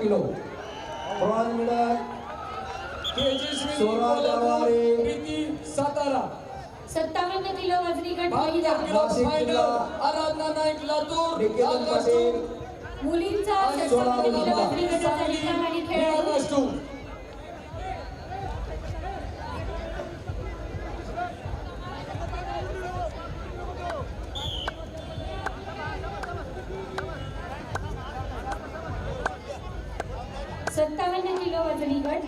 Kilo Swaraj Kolhapur, Aware. Preeti Satara सत्तावन्न kilo वजनी गट महिला नाशिक जिल्हा. आराधना नाईक लातूर निकेतन पाटील. मुलींचा सत्तावन्न किलो सोळा वजनी आणि सत्तावन्न किलो वजनी गट.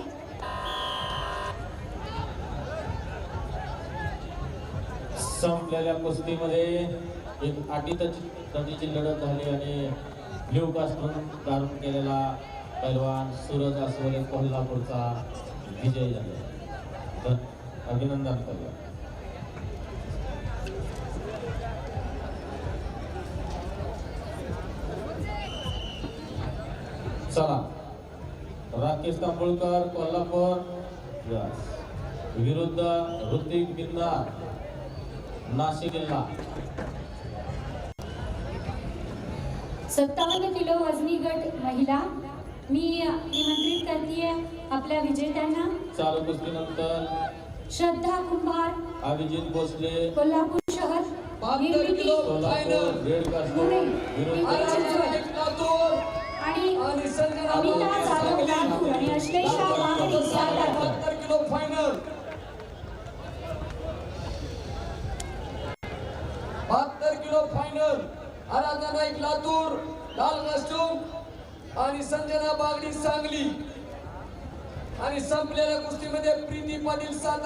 संपलेल्या कुस्तीमध्ये एक अटीतटीची लढत झाली आणि ब्ल्यू कास्टून धारण केलेला पैलवान सूरज आसवले कोल्हापूरचा विजय झाला. तर अभिनंदन करूया. चला. राकेश तांबुळकर कोल्हापूर. विरुद्ध ऋतिक बिंदार नाशिक जिल्हा. सत्तावन्न किलो वजनी गट महिला. मी निमंत्रित करते आपल्या विजेत्यांना. चालू कुस्तीनंतर श्रद्धा कुंभार. अभिजित भोसले. कोल्हापूर शहर. बहात्तर सातारा बहात्तर किलो फायनल बहात्तर किलो फायनल आराधना नाईक लातूर लाल कास्टूम आणि संजना बागडी सांगली. आणि संपलेल्या कुस्तीमध्ये प्रीती पाटील सातारा